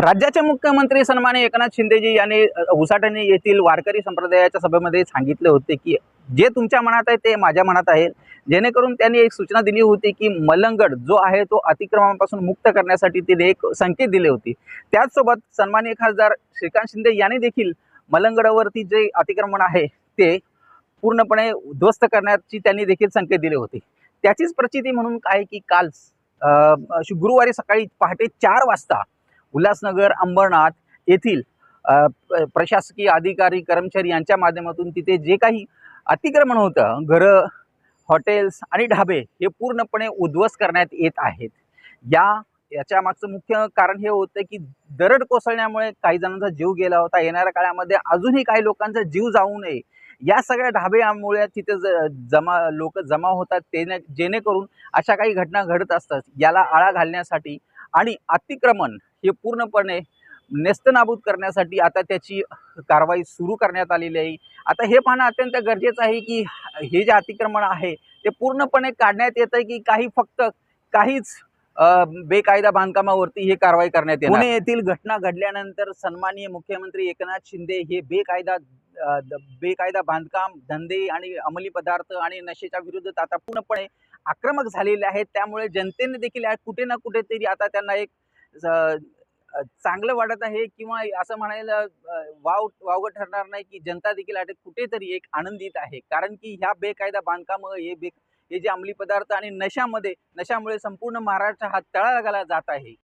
राज्याचे मुख्यमंत्री सन्माने एकनाथ शिंदेजी यांनी उसाटणे येथील वारकरी संप्रदायाच्या सभेमध्ये सांगितले होते की जे तुमच्या मनात आहे ते माझ्या मनात आहे. जेणेकरून त्यांनी एक सूचना दिली होती की मलंगड जो आहे तो अतिक्रमणापासून मुक्त करण्यासाठी तिने एक संकेत दिले होते. त्याचसोबत सन्मान्य खासदार श्रीकांत शिंदे यांनी देखील मलंगडावरती जे अतिक्रमण आहे ते पूर्णपणे उद्ध्वस्त करण्याची त्यांनी देखील संकेत दिले होते. त्याचीच प्रचिती म्हणून काय की काल गुरुवारी सकाळी पहाटे चार वाजता उल्हासनगर अंबरनाथ येथील प्रशासकीय अधिकारी कर्मचारी यांच्या माध्यमातून तिथे जे काही अतिक्रमण होतं घरं हॉटेल्स आणि ढाबे हे पूर्णपणे उद्ध्वस्त करण्यात येत आहेत. या याच्या मागचं मुख्य कारण हे होतं की दरड कोसळण्यामुळे काही जणांचा जीव गेला होता. येणाऱ्या काळामध्ये अजूनही काही लोकांचा जीव जाऊ नये. या सगळ्या ढाब्यामुळे तिथे ज जमा लोक जमा होतात. ते जेणेकरून अशा काही घटना घडत असतात. याला आळा घालण्यासाठी आणि अतिक्रमण हे पूर्णपणे नेस्तनाबूत करण्यासाठी आता त्याची कारवाई सुरू करण्यात आलेली आहे. आता हे पाहणं अत्यंत गरजेचं आहे की हे जे अतिक्रमण आहे ते पूर्णपणे काढण्यात येतं आहे की काही फक्त काहीच बेकायदा बांधकामावरती हे कारवाई करण्यात येते पुणे येथील घटना घडल्यानंतर सन्माननीय मुख्यमंत्री एकनाथ शिंदे हे बेकायदा द- बेकायदा बांधकाम धंदे आणि अंमली पदार्थ आणि नशेच्या विरुद्ध आता पूर्णपणे आक्रमक झालेले आहेत. त्यामुळे जनतेने देखील कुठे ना कुठेतरी आता त्यांना एक चांगलं वाटत आहे किंवा असं म्हणायला वाव वावगं ठरणार नाही की जनता देखील अटक कुठेतरी एक आनंदित आहे. कारण की ह्या बेकायदा बांधकाम हे बे हे जे अंमली पदार्थ आणि नशामध्ये नशामुळे संपूर्ण महाराष्ट्र हा तळाला जात आहे.